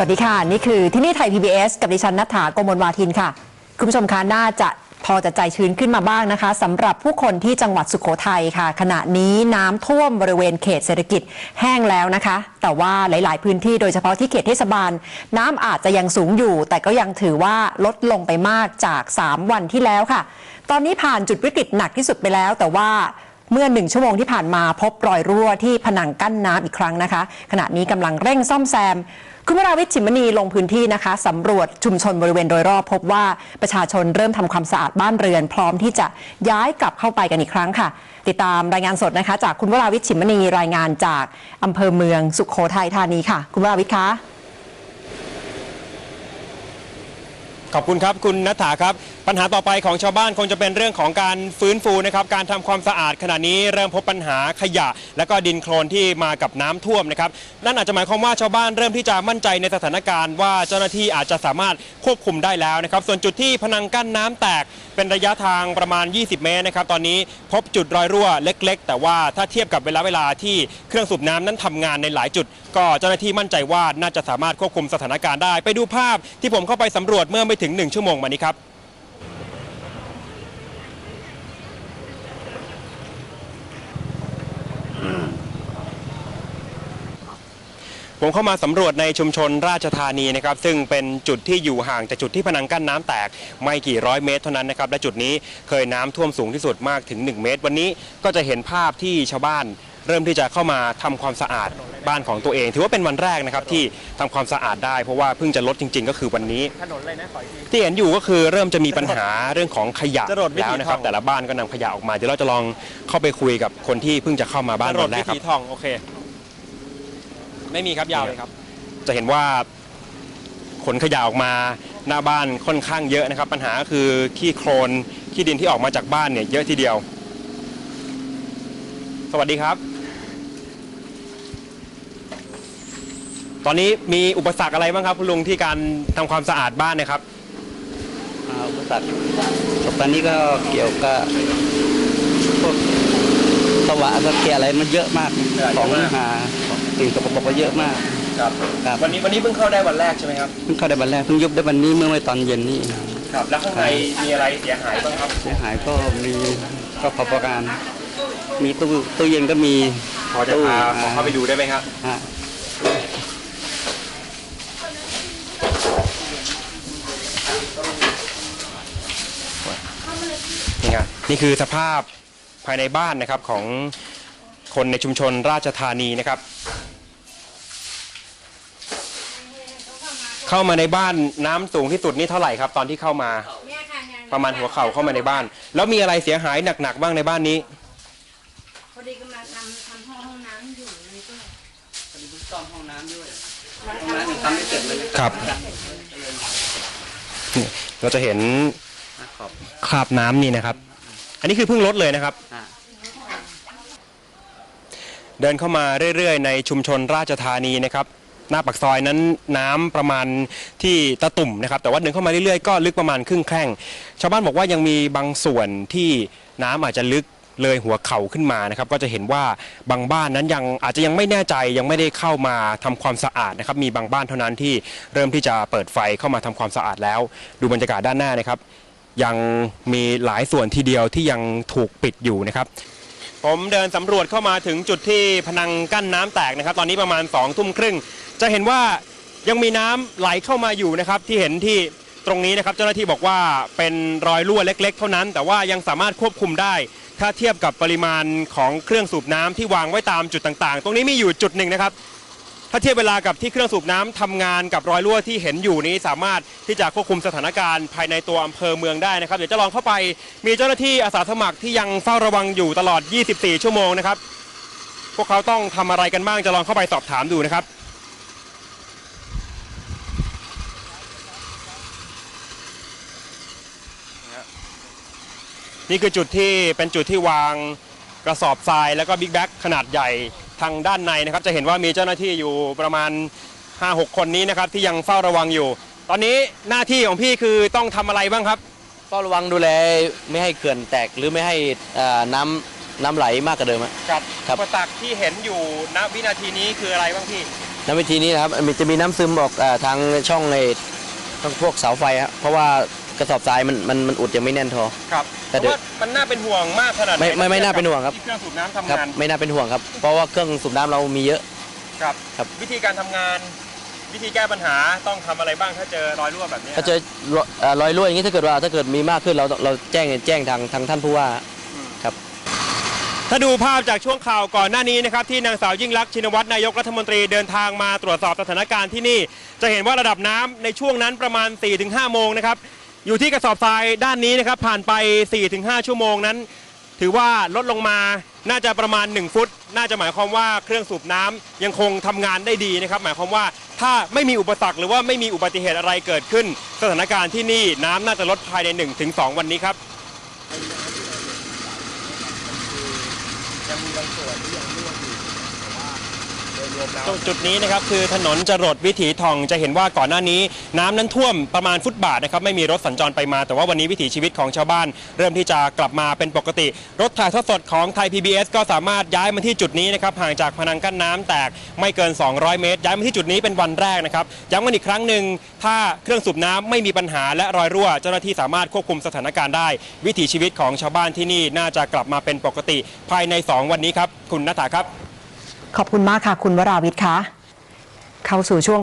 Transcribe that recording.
สวัสดีค่ะ นี่คือที่นี่ไทย PBS กับดิฉันนัฐาโกมลวาทินค่ะ คุณผู้ชมคะน่าจะพอจะใจชื้นขึ้นมาบ้างนะคะสำหรับผู้คนที่จังหวัดสุโขทัยค่ะ ขณะนี้น้ำท่วมบริเวณเขตเศรษฐกิจแห้งแล้วนะคะ แต่ว่าหลาย ๆ พื้นที่โดยเฉพาะที่เขตเทศบาล น้ำอาจจะยังสูงอยู่ แต่ก็ยังถือว่าลดลงไปมากจาก 3 วันที่แล้วค่ะ ตอนนี้ผ่านจุดวิกฤตหนักที่สุดไปแล้ว แต่ว่า เมื่อหนึ่งชั่วโมงที่ผ่านมาพบรอยรั่วที่ผนังกั้นน้ำอีกครั้งนะคะ ขณะนี้กำลังเร่งซ่อมแซม คุณวราวิชชิมณีลงพื้นที่นะคะสำรวจชุมชนบริเวณโดยรอบพบว่าประชาชนเริ่มทำความสะอาดบ้านเรือน พร้อมที่จะย้ายกลับเข้าไปกันอีกครั้งค่ะ ติดตามรายงานสดนะคะ จากคุณวราวิชชิมณีรายงานจากอำเภอเมืองสุขโขทัยธานีค่ะ คุณวราวิชคะ ขอบคุณครับคุณนัฐาครับ ปัญหาต่อไปของชาวบ้านคงจะเป็นเรื่องของการฟื้นฟูนะครับการทำความสะอาดขณะนี้เริ่มพบปัญหาขยะ และก็ดินโคลนที่มากับน้ำท่วมนะครับนั่นอาจจะหมายความว่าชาวบ้านเริ่มที่จะมั่นใจในสถานการณ์ว่าเจ้าหน้าที่อาจจะสามารถควบคุมได้แล้วนะครับ ส่วนจุดที่พนังกั้นน้ำแตกเป็นระยะทางประมาณ 20 เมตรนะครับตอนนี้พบจุดรอยรั่วเล็ก ๆ แต่ว่าถ้าเทียบกับเวลาเวลาที่เครื่องสูบน้ำนั้นทำงานในหลายจุด ก็เจ้าหน้าที่มั่นใจว่าน่าจะสามารถควบคุมสถานการณ์ได้ ไปดูภาพที่ผมเข้าไปสำรวจเมื่อไม่ถึง 1 ชั่วโมงมานี้ครับผมเข้ามาสำรวจในชุมชนราชธานีนะครับซึ่งเป็นจุดที่อยู่ห่างจากจุดที่พนังกั้นน้ำแตก ไม่กี่ร้อยเมตรเท่านั้นนะครับและจุดนี้เคยน้ำท่วมสูงที่สุดมากถึง 1 เมตร วันนี้ก็จะเห็นภาพที่ชาวบ้าน เริ่มที่จะเข้ามาทำความสะอาดบ้านของตัวเอง ถือว่าเป็นวันแรกนะครับที่ทำความสะอาดได้เพราะว่าเพิ่งจะลดจริง ๆ ก็คือวันนี้ถนนเลยนะขออีกทีที่เห็นอยู่ก็คือเริ่มจะมีปัญหาเรื่องของขยะจรดวิถีแล้วนะครับทองแต่ละบ้านก็นำขยะออกมาเดี๋ยวเราจะลองเข้าไปคุยกับคนที่เพิ่งจะเข้ามาบ้านรวัถนแรวิกครับถีทองโอเค ไม่มีครับยาวเลยครับ จะเห็นว่าขนขยะออกมาหน้าบ้านค่อนข้างเยอะนะครับ ปัญหาก็คือขี้โคลนขี้ดินที่ออกมาจากบ้านเนี่ยเยอะทีเดียว สวัสดีครับ ตอนนี้มีอุปสรรคอะไรบ้างครับ คุณลุงที่การทำความสะอาดบ้านเนะครับ อ่าอุปสรรคตอนนี้ก็เกี่ยวกับพวกสวะสเกอะไรมันเยอะมากเยอะของมาก หาสิ่งสกปรกก็เยอะมาก ครับครับ วันนี้วันนี้เพิ่งเข้าได้วันแรกใช่ไหมครับเพิ่งเข้าได้วันแรกเพิ่งยุบได้วันนี้เมื่อไม่ตอนเย็นนี่ครับ แล้วข้างในมีอะไรเสียหายบ้างครับ เสียหายก็มีก็พอประการ มีตู้ตู้เย็นก็มี พอจะพาขอเข้าไปดูได้ไหมครับฮะนี่ครับนี่คือสภาพภายในบ้านนะครับของคนในชุมชนราชธานีนะครับ เข้ามาในบ้านน้ำสูงที่สุดนี่เท่าไหร่ครับ ตอนที่เข้ามาประมาณหัวเข่าเข้ามาในบ้าน แล้วมีอะไรเสียหายหนักๆบ้างในบ้านนี้พอดีกำลั ครับเราจะเห็นคราบน้ำนี่นะครับ อันนี้คือเพิ่งลดเลยนะครับ เดินเข้ามาเรื่อยๆ ในชุมชนราชธานีนะครับ หน้าปากซอยนั้นน้ำประมาณที่ตะตุ่มนะครับ แต่ว่าเดินเข้ามาเรื่อยๆ ก็ลึกประมาณครึ่งแข้งชาวบ้านบอกว่ายังมีบางส่วนที่น้ำอาจจะลึก เลยหัวเข่าขึ้นมานะครับ ก็จะเห็นว่าบางบ้านนั้นยังอาจจะยังไม่แน่ใจยังไม่ได้เข้ามาทำความสะอาดนะครับ มีบางบ้านเท่านั้นที่เริ่มที่จะเปิดไฟเข้ามาทำความสะอาดแล้ว ดูบรรยากาศด้านหน้านะครับ ยังมีหลายส่วนทีเดียวที่ยังถูกปิดอยู่นะครับผมเดินสำรวจเข้ามาถึงจุดที่พนังกั้นน้ำแตกนะครับ ตอนนี้ประมาณ2องทุ่มครึ่ง จะเห็นว่ายังมีน้ำไหลเข้ามาอยู่นะครับ ที่เห็นที่ตรงนี้นะครับ เจ้าหน้าที่บอกว่าเป็นรอยรั่วเล็ก ๆ เท่านั้น แต่ว่ายังสามารถควบคุมได้ ถ้าเทียบกับปริมาณของเครื่องสูบน้ำที่วางไว้ตามจุดต่างๆ ตรงนี้มีอยู่จุดหนึ่งนะครับ ถ้าเทียบเวลากับที่เครื่องสูบน้ำทำงานกับรอยรั่วที่เห็นอยู่นี้สามารถที่จะควบคุมสถานการณ์ภายในตัวอำเภอเมืองได้นะครับ เดี๋ยวจะลองเข้าไปมีเจ้าหน้าที่อาสาสมัครที่ยังเฝ้าระวังอยู่ตลอด 24 ชั่วโมงนะครับ พวกเขาต้องทำอะไรกันบ้างจะลองเข้าไปสอบถามดูนะครับ นี่คือจุดที่เป็นจุดที่วางกระสอบทรายแล้วก็บิ๊กแบ็กขนาดใหญ่ทางด้านในนะครับ จะเห็นว่ามีเจ้าหน้าที่อยู่ประมาณ 5-6 คนนี้นะครับ ที่ยังเฝ้าระวังอยู่ ตอนนี้หน้าที่ของพี่คือต้องทำอะไรบ้างครับเฝ้าระวังดูแลไม่ให้เขื่อนแตกหรือไม่ให้อ่าน้ำน้ำไหลมากกว่าเดิมอะกับครับอุปสรรคที่เห็นอยู่ณวินาทีนี้คืออะไรบ้างพี่น้ำวิธีนี้นะครับมันจะมีน้ำซึมออกเอ่อทางช่องในทางพวกเสาไฟครับเพราะว่า กระสอบทรายมันมันมันอุดยังไม่แน่นพอ ครับแต่แต่เดี๋ยว ว่ามันน่าเป็นห่วงมากขนาดไหนไม่ไม่ไม่น่าเป็นห่วงครับที่เครื่องสูบน้ำทำครับงานไม่น่าเป็นห่วงครับ เพราะว่าเครื่องสูบน้ำเรามีเยอะ ครับ ครับ วิธีการทำงาน วิธีแก้ปัญหาต้องทำอะไรบ้างถ้าเจอรอยรั่วแบบนี้ถ้าเจอรอยเอ่อรอยรั่วอย่างนี้ถ้าเกิดว่าถ้าเกิดมีมากขึ้นเราเราแจ้งแจ้งทางทางท่านผู้ว่าครับถ้าดูภาพจากช่วงข่าวก่อนหน้านี้นะครับที่นางสาวยิ่งลักษณ์ชินวัตรนายกรัฐมนตรีเดินทางมาตรวจสอบสถานการณ์ที่นี่ จะเห็นว่าระดับน้ำในช่วงนั้นประมาณ 4-5 โมงนะครับ อยู่ที่กระสอบทรายด้านนี้นะครับผ่านไป 4-5 ชั่วโมงนั้น ถือว่าลดลงมาน่าจะประมาณ 1 ฟุต น่าจะหมายความว่าเครื่องสูบน้ำยังคงทำงานได้ดีนะครับ หมายความว่าถ้าไม่มีอุปสรรคหรือว่าไม่มีอุบัติเหตุอะไรเกิดขึ้น สถานการณ์ที่นี่น้ำน่าจะลดภายใน 1-2 วันนี้ครับ ตรงจุดนี้นะครับคือถนนจรดวิถีทองจะเห็นว่าก่อนหน้านี้ น้ำนั้นท่วมประมาณฟุตบาทนะครับไม่มีรถสัญจรไปมา แต่ว่าวันนี้วิถีชีวิตของชาวบ้าน เริ่มที่จะกลับมาเป็นปกติ รถถ่ายทอดสดของไทย PBS ก็สามารถย้ายมาที่จุดนี้นะครับห่างจากพนังกั้นน้ำแตกไม่เกิน 200 เมตร ย้ายมาที่จุดนี้เป็นวันแรกนะครับย้ำกันอีกครั้งหนึ่งถ้าเครื่องสูบน้ำไม่มีปัญหาและรอยรั่ว เจ้าหน้าที่สามารถควบคุมสถานการณ์ได้ วิถีชีวิตของชาวบ้านที่นี่น่าจะกลับมาเป็นปกติ ภายใน 2 วันนี้ครับคุณนัฐาครับ ขอบคุณมากค่ะ คุณวราวิทย์คะเข้าสู่ช่วง